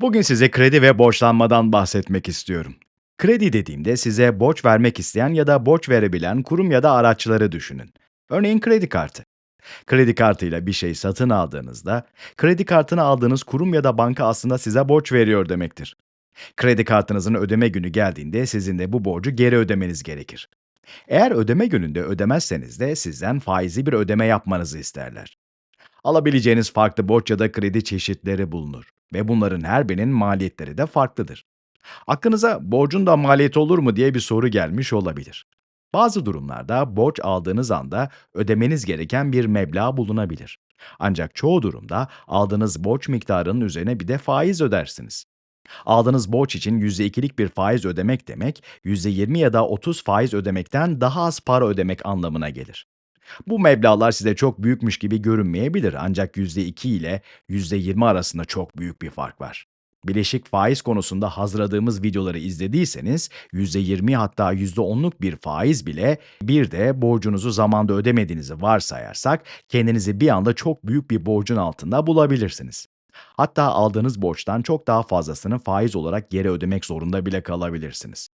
Bugün size kredi ve borçlanmadan bahsetmek istiyorum. Kredi dediğimde size borç vermek isteyen ya da borç verebilen kurum ya da araçları düşünün. Örneğin kredi kartı. Kredi kartıyla bir şey satın aldığınızda, kredi kartını aldığınız kurum ya da banka aslında size borç veriyor demektir. Kredi kartınızın ödeme günü geldiğinde sizin de bu borcu geri ödemeniz gerekir. Eğer ödeme gününde ödemezseniz de sizden faizli bir ödeme yapmanızı isterler. Alabileceğiniz farklı borç ya da kredi çeşitleri bulunur ve bunların her birinin maliyetleri de farklıdır. Aklınıza borcun da maliyeti olur mu diye bir soru gelmiş olabilir. Bazı durumlarda borç aldığınız anda ödemeniz gereken bir meblağ bulunabilir. Ancak çoğu durumda aldığınız borç miktarının üzerine bir de faiz ödersiniz. Aldığınız borç için %2'lik bir faiz ödemek demek, %20 ya da 30 faiz ödemekten daha az para ödemek anlamına gelir. Bu meblağlar size çok büyükmüş gibi görünmeyebilir ancak %2 ile %20 arasında çok büyük bir fark var. Bileşik faiz konusunda hazırladığımız videoları izlediyseniz %20 hatta %10'luk bir faiz bile bir de borcunuzu zamanda ödemediğinizi varsayarsak kendinizi bir anda çok büyük bir borcun altında bulabilirsiniz. Hatta aldığınız borçtan çok daha fazlasını faiz olarak geri ödemek zorunda bile kalabilirsiniz.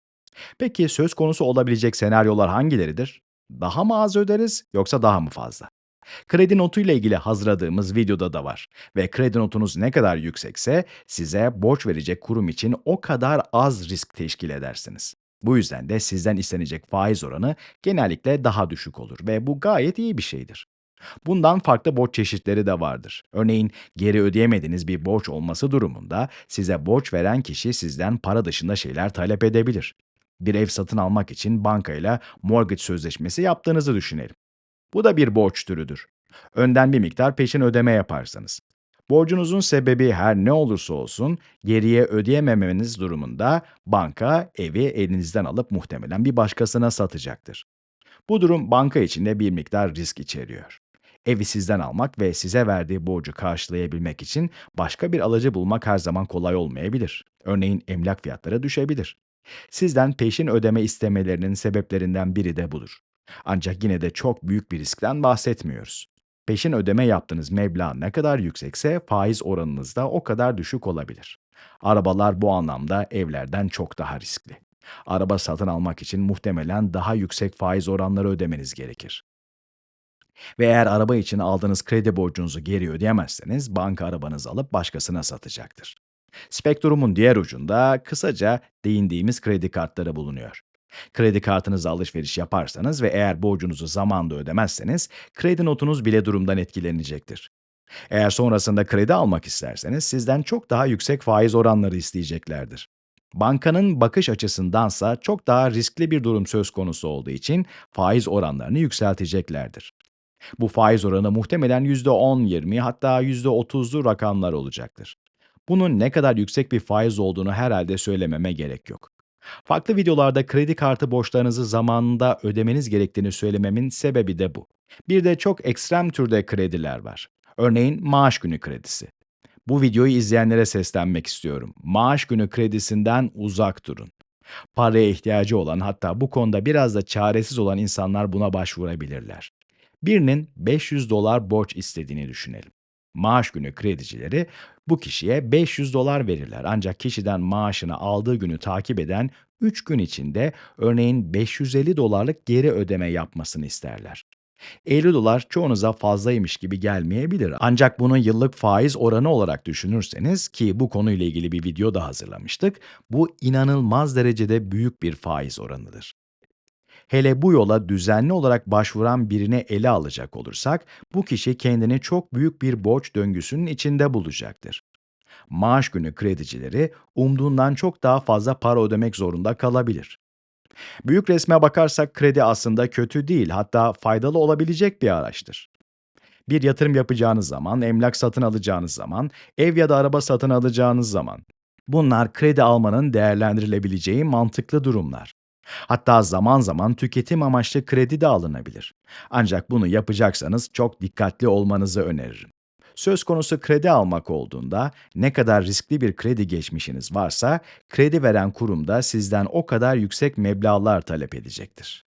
Peki söz konusu olabilecek senaryolar hangileridir? Daha mı az öderiz yoksa daha mı fazla? Kredi notu ile ilgili hazırladığımız videoda da var ve kredi notunuz ne kadar yüksekse size borç verecek kurum için o kadar az risk teşkil edersiniz. Bu yüzden de sizden istenecek faiz oranı genellikle daha düşük olur ve bu gayet iyi bir şeydir. Bundan farklı borç çeşitleri de vardır. Örneğin geri ödeyemediğiniz bir borç olması durumunda size borç veren kişi sizden para dışında şeyler talep edebilir. Bir ev satın almak için bankayla mortgage sözleşmesi yaptığınızı düşünelim. Bu da bir borç türüdür. Önden bir miktar peşin ödeme yaparsanız. Borcunuzun sebebi her ne olursa olsun geriye ödeyememeniz durumunda banka evi elinizden alıp muhtemelen bir başkasına satacaktır. Bu durum banka için de bir miktar risk içeriyor. Evi sizden almak ve size verdiği borcu karşılayabilmek için başka bir alıcı bulmak her zaman kolay olmayabilir. Örneğin emlak fiyatları düşebilir. Sizden peşin ödeme istemelerinin sebeplerinden biri de budur. Ancak yine de çok büyük bir riskten bahsetmiyoruz. Peşin ödeme yaptığınız meblağ ne kadar yüksekse faiz oranınız da o kadar düşük olabilir. Arabalar bu anlamda evlerden çok daha riskli. Araba satın almak için muhtemelen daha yüksek faiz oranları ödemeniz gerekir. Ve eğer araba için aldığınız kredi borcunuzu geri ödeyemezseniz banka arabanızı alıp başkasına satacaktır. Spektrumun diğer ucunda kısaca değindiğimiz kredi kartları bulunuyor. Kredi kartınızla alışveriş yaparsanız ve eğer borcunuzu zamanında ödemezseniz kredi notunuz bile durumdan etkilenecektir. Eğer sonrasında kredi almak isterseniz sizden çok daha yüksek faiz oranları isteyeceklerdir. Bankanın bakış açısındansa çok daha riskli bir durum söz konusu olduğu için faiz oranlarını yükselteceklerdir. Bu faiz oranı muhtemelen %10, 20 hatta %30'lu rakamlar olacaktır. Bunun ne kadar yüksek bir faiz olduğunu herhalde söylememe gerek yok. Farklı videolarda kredi kartı borçlarınızı zamanında ödemeniz gerektiğini söylememin sebebi de bu. Bir de çok ekstrem türde krediler var. Örneğin maaş günü kredisi. Bu videoyu izleyenlere seslenmek istiyorum. Maaş günü kredisinden uzak durun. Paraya ihtiyacı olan hatta bu konuda biraz da çaresiz olan insanlar buna başvurabilirler. Birinin 500 dolar borç istediğini düşünelim. Maaş günü kredicileri bu kişiye 500 dolar verirler ancak kişiden maaşını aldığı günü takip eden 3 gün içinde örneğin 550 dolarlık geri ödeme yapmasını isterler. 50 dolar çoğunuza fazlaymış gibi gelmeyebilir ancak bunu yıllık faiz oranı olarak düşünürseniz ki bu konuyla ilgili bir video da hazırlamıştık, bu inanılmaz derecede büyük bir faiz oranıdır. Hele bu yola düzenli olarak başvuran birine ele alacak olursak, bu kişi kendini çok büyük bir borç döngüsünün içinde bulacaktır. Maaş günü kredicileri umduğundan çok daha fazla para ödemek zorunda kalabilir. Büyük resme bakarsak kredi aslında kötü değil, hatta faydalı olabilecek bir araçtır. Bir yatırım yapacağınız zaman, emlak satın alacağınız zaman, ev ya da araba satın alacağınız zaman. Bunlar kredi almanın değerlendirilebileceği mantıklı durumlar. Hatta zaman zaman tüketim amaçlı kredi de alınabilir. Ancak bunu yapacaksanız çok dikkatli olmanızı öneririm. Söz konusu kredi almak olduğunda ne kadar riskli bir kredi geçmişiniz varsa kredi veren kurum da sizden o kadar yüksek meblağlar talep edecektir.